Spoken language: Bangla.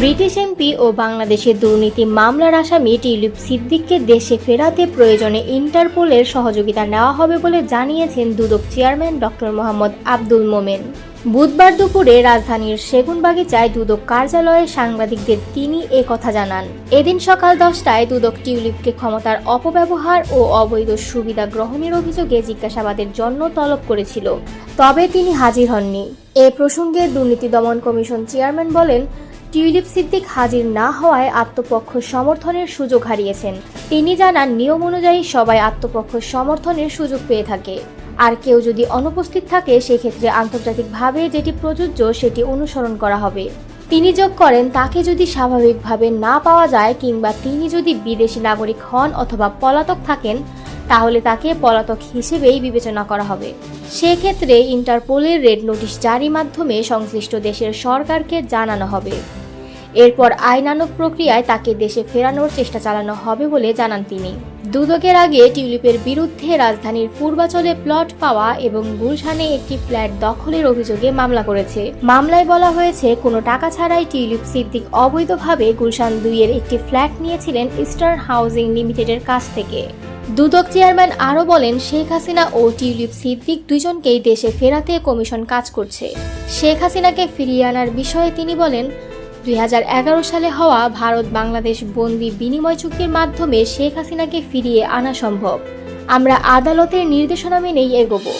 ব্রিটিশ এমপি ও বাংলাদেশের দুর্নীতি মামলার আসামি টিউলিপ সিদ্দিককে দেশে ফেরাতে প্রয়োজনে ইন্টারপোলের সহযোগিতা নেওয়া হবে বলে জানিয়েছেন দুদক চেয়ারম্যান ডক্টর মোহাম্মদ আব্দুল মোমেন। বুধবার দুপুরে রাজধানীর সেগুনবাগিচায় দুদক কার্যালয়ে সাংবাদিকদের তিনি এ কথা জানান। এদিন সকাল দশটায় দুদক টিউলিপকে ক্ষমতার অপব্যবহার ও অবৈধ সুবিধা গ্রহণের অভিযোগে জিজ্ঞাসাবাদের জন্য তলব করেছিল। তবে তিনি হাজির হননি। এ প্রসঙ্গে দুর্নীতি দমন কমিশন চেয়ারম্যান বলেন টিউলিপ সিদ্দিক হাজির না হওয়ায় আত্মপক্ষ সমর্থনের সুযোগ হারিয়েছেন। তিনি জানান, নিয়ম অনুযায়ী সবাই আত্মপক্ষ সমর্থনের সুযোগ পেয়ে থাকে। আর কেউ যদি অনুপস্থিত থাকে, সেক্ষেত্রে আন্তর্জাতিকভাবে যেটি প্রযোজ্য, সেটি অনুসরণ করা হবে। তিনি যোগ করেন, তাকে যদি স্বাভাবিকভাবে না পাওয়া যায়, কিংবা তিনি যদি বিদেশি নাগরিক হন অথবা পলাতক থাকেন তাহলে তাকে পলাতক হিসেবেই বিবেচনা করা হবে। সেক্ষেত্রে ইন্টারপোলের রেড নোটিশ জারি মাধ্যমে সংশ্লিষ্ট দেশের সরকারকে জানানো হবে। এরপর আইনানুগ প্রক্রিয়ায় তাকে দেশে ফেরানোর চেষ্টা চালানো হবে বলে জানান তিনি। দুদকের আগে টিউলিপের বিরুদ্ধে রাজধানীর পূর্বাচলে প্লট পাওয়া এবং গুলশানে একটি ফ্ল্যাট দখলের অভিযোগে মামলা করেছে। মামলায় বলা হয়েছে, কোনো টাকা ছাড়াই টিউলিপ সিদ্দিক অবৈধভাবে গুলশান দুইয়ের একটি ফ্ল্যাট নিয়েছিলেন ইস্টার্ন হাউজিং লিমিটেডের কাছ থেকে। দুদক চেয়ারম্যান আরও বলেন, শেখ হাসিনা ও টিউলিপ সিদ্দিক দুজনকেই দেশে ফেরাতে কমিশন কাজ করছে। শেখ হাসিনাকে ফিরিয়ে আনার বিষয়ে তিনি বলেন, দুই হাজার এগারো সালে হওয়া ভারত বাংলাদেশ বন্দি বিনিময় চুক্তির মাধ্যমে শেখ হাসিনাকে ফিরিয়ে আনা সম্ভব। আমরা আদালতের নির্দেশনা মেনেই এগোবো।